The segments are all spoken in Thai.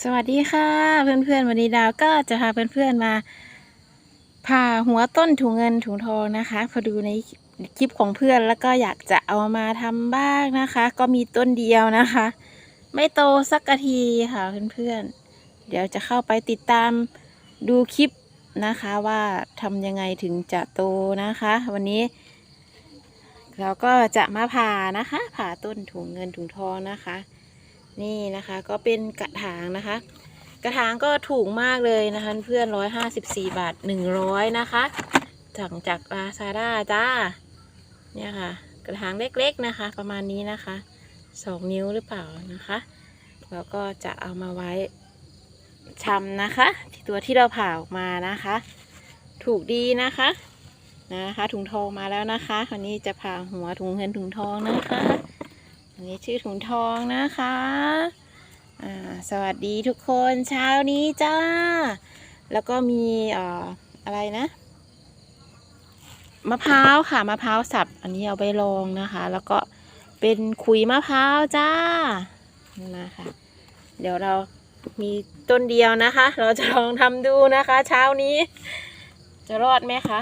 สวัสดีค่ะ เพื่อนๆวันนี้ดาวก็จะพาเพื่อนๆมาผ่าหัวต้นถุงเงินถุงทองนะคะ พอดูในคลิปของเพื่อนแล้วก็อยากจะเอามาทำบ้างนะคะ ก็มีต้นเดียวนะคะ ไม่โตสักทีค่ะเพื่อนๆ เดี๋ยวจะเข้าไปติดตามดูคลิปนะคะว่าทำยังไงถึงจะโตนะคะ วันนี้ เราก็จะมาผ่านะคะ ผ่าต้นถุงเงินถุงทองนะคะ นี่นะคะก็เป็นกระถางนะคะ กระถางก็ถูกมากเลยนะคะ เพื่อนร้อยห้าสิบสี่บาทหนึ่งร้อยนะคะสั่งจากลาซาด้าจ้าเนี่ยค่ะ กระถางเล็กๆนะคะ ประมาณนี้นะคะสองนิ้วหรือเปล่านะคะแล้วก็จะเอามาไว้ชำนะคะที่ตัวที่เราผ่าออกมานะคะ ถูกดีนะคะนะคะถุงทองมาแล้วนะคะวันนี้จะผ่าหัวถุงเงินถุงทองนะคะ นี้ชื่อถุงทองนะคะอ่าสวัสดีทุกคนเช้านี้จ้า แล้วก็มีอ่ออะไรนะมะพร้าวค่ะมะพร้าวสับ อันนี้เอาไปลองนะคะ แล้วก็เป็นขุยมะพร้าวจ้านะคะเดี๋ยวเรามีต้นเดียวนะคะ เราจะลองทำดูนะคะ เช้านี้ จะรอดไหมคะ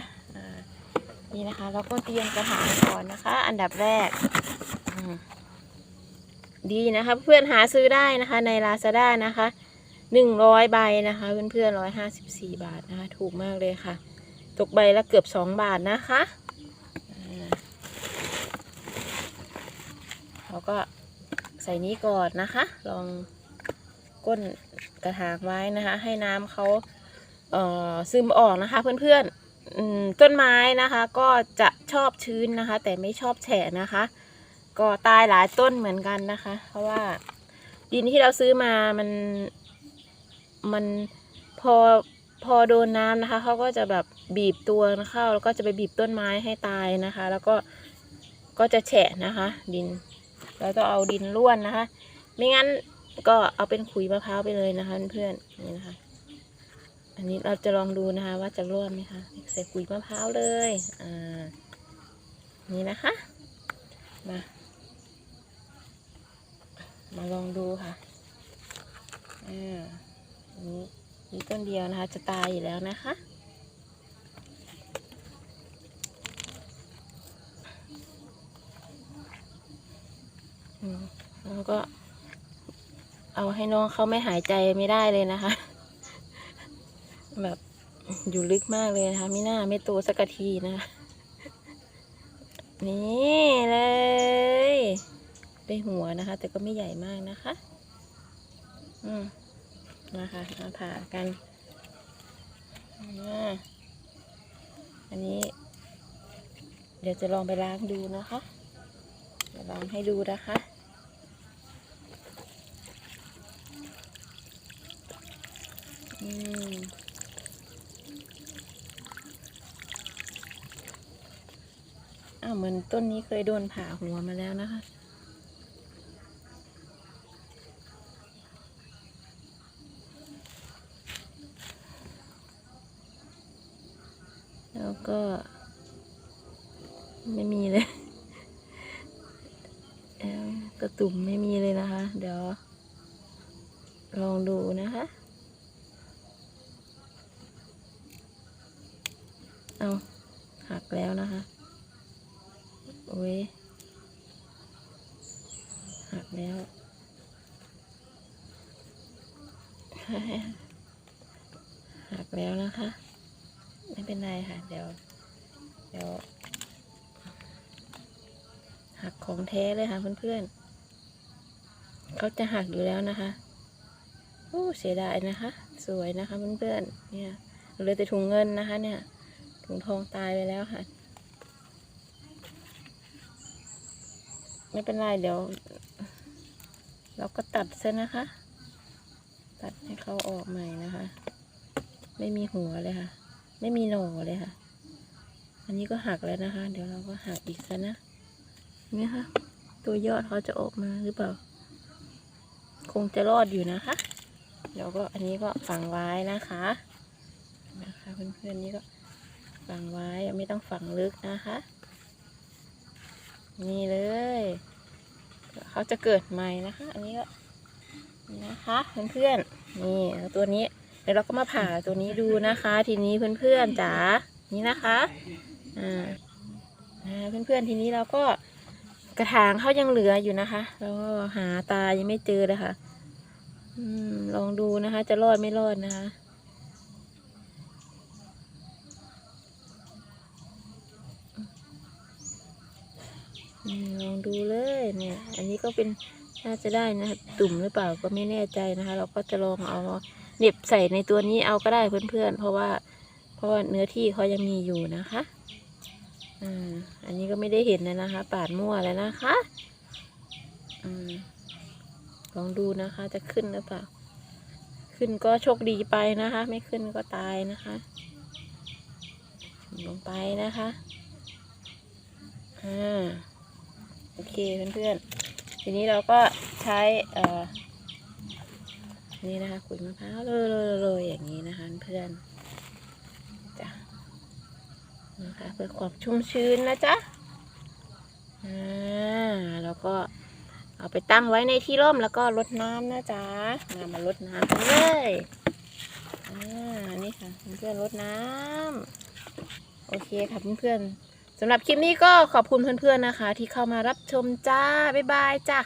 นี่นะคะ เราก็เตรียมกระถางก่อนนะคะ อันดับแรก ดีนะคะ เพื่อนหาซื้อได้นะคะ ใน Lazada นะคะหนึ่งร้อยใบนะคะ เพื่อนเพื่อนร้อยห้าสิบสี่บาทนะคะ ถูกมากเลยค่ะ ตกใบละเกือบสองบาทนะคะเราก็ใส่นี้ก่อนนะคะ ลองก้นกระถางไว้นะคะ ให้น้ำเขาเอ่อซึมออกนะคะ เพื่อนๆอืมต้นไม้นะคะ ก็จะชอบชื้นนะคะ แต่ไม่ชอบแฉะนะคะ ก็ตายหลายต้นเหมือนกันนะคะ เพราะว่าดินที่เราซื้อมามันมันพอพอโดนน้ำนะคะเขาก็จะแบบบีบตัวเข้า แล้วก็จะไปบีบต้นไม้ให้ตายนะคะ แล้วก็ก็จะแฉะนะคะ ดินเราต้องเอาดินร่วนนะคะ ไม่งั้นก็เอาเป็นขุยมะพร้าวไปเลยนะคะเพื่อนๆนี่นะคะ อันนี้เราจะลองดูนะคะ ว่าจะร่วนไหมคะใส่ขุยมะพร้าวเลยอ่านี่นะคะมา มาลองดูค่ะอ่านนี้มีต้นเดียวนะคะ จะตายอยู่แล้วนะคะ แล้วก็ เอาให้น้องเขาไม่หายใจไม่ได้เลยนะคะ แบบอยู่ลึกมากเลยนะคะไม่น่าไม่โตสักทีนะ นี่เลย ได้หัวนะคะ แต่ก็ไม่ใหญ่มากนะคะ อืมนะคะมาผ่ากันอ่าอันนี้ เดี๋ยวจะลองไปล้างดูนะคะเดี๋ยวลองให้ดูนะคะอืมอ้าวเหมือนต้นนี้เคยโดนผ่าหัวมาแล้วนะคะ แล้วก็ ไม่มีเลยเอ้ากระตุ่มไม่มีเลยนะคะ เดี๋ยว ลองดูนะคะเอาหักแล้วนะคะโอ้ยหักแล้วหักแล้วนะคะ ไม่เป็นไรค่ะ เดี๋ยว เดี๋ยว หักของแท้เลยค่ะเพื่อนๆเขาจะหักอยู่แล้วนะคะโอ้เสียดายนะคะ สวยนะคะเพื่อนๆเนี่ยเหลือแต่ถุงเงินนะคะ เนี่ย ถุงทองตายไปแล้วค่ะไม่เป็นไรเดี๋ยว เราก็ตัดซะนะคะ ตัดให้เขาออกใหม่นะคะ ไม่มีหัวเลยค่ะ ไม่มีหน่อเลยค่ะ อันนี้ก็หักแล้วนะคะ เดี๋ยวเราก็หักอีกซะนะนี่ค่ะ ตัวยอดเขาจะออกมาหรือเปล่า คงจะรอดอยู่นะคะเดี๋ยวก็อันนี้ก็ฝังไว้นะคะนะคะเพื่อนๆนี่ก็ฝังไว้ไม่ต้องฝังลึกนะคะ นี่เลยเขาจะเกิดใหม่นะคะ อันนี้ก็นี่นะคะเพื่อนๆนี่ตัวนี้ ดี๋ยวเราก็มาผ่าตัวนี้ดูนะคะ ทีนี้เพื่อนๆจ๋านี่นะคะอ่าเพื่อนๆทีนี้เราก็กระถางเขายังเหลืออยู่นะคะ แล้วก็หาตายังไม่เจอเลยค่ะอลองดูนะคะ จะรอดไม่รอดนะคะลองดูเลยเนี่ย อันนี้ก็เป็น น่าจะได้นะคะตุ่มหรือเปล่าก็ไม่แน่ใจนะคะ เราก็จะลองเอาเน็บใส่ในตัวนี้เอาก็ได้เพื่อนๆ เพราะว่าเพราะว่าเนื้อที่เขายังมีอยู่นะคะอ่าอันนี้ก็ไม่ได้เห็นเลยนะคะ ปาดมั่วแล้วนะคะอืมลองดูนะคะ จะขึ้นหรือเปล่า ขึ้นก็โชคดีไปนะคะ ไม่ขึ้นก็ตายนะคะลงไปนะคะอ่าโอเคเพื่อนๆ ทีนี้เราก็ใช้เออนี่นะคะขุยมะพร้าวโรยๆๆอย่างนี้นะคะเพื่อนจ้ะนะคะเพื่อความชุ่มชื้นนะจ๊ะอ่าแล้วก็เอาไปตั้งไว้ในที่ร่มแล้วก็รดน้ำนะจ๊ะมามาลดน้ำกันเลยอ่านี่ค่ะเพื่อนๆรดน้ำโอเคค่ะเพื่อนๆ สำหรับคลิปนี้ก็ขอบคุณเพื่อนๆนะคะ ที่เข้ามารับชมจ้า บ๊ายบายจ้า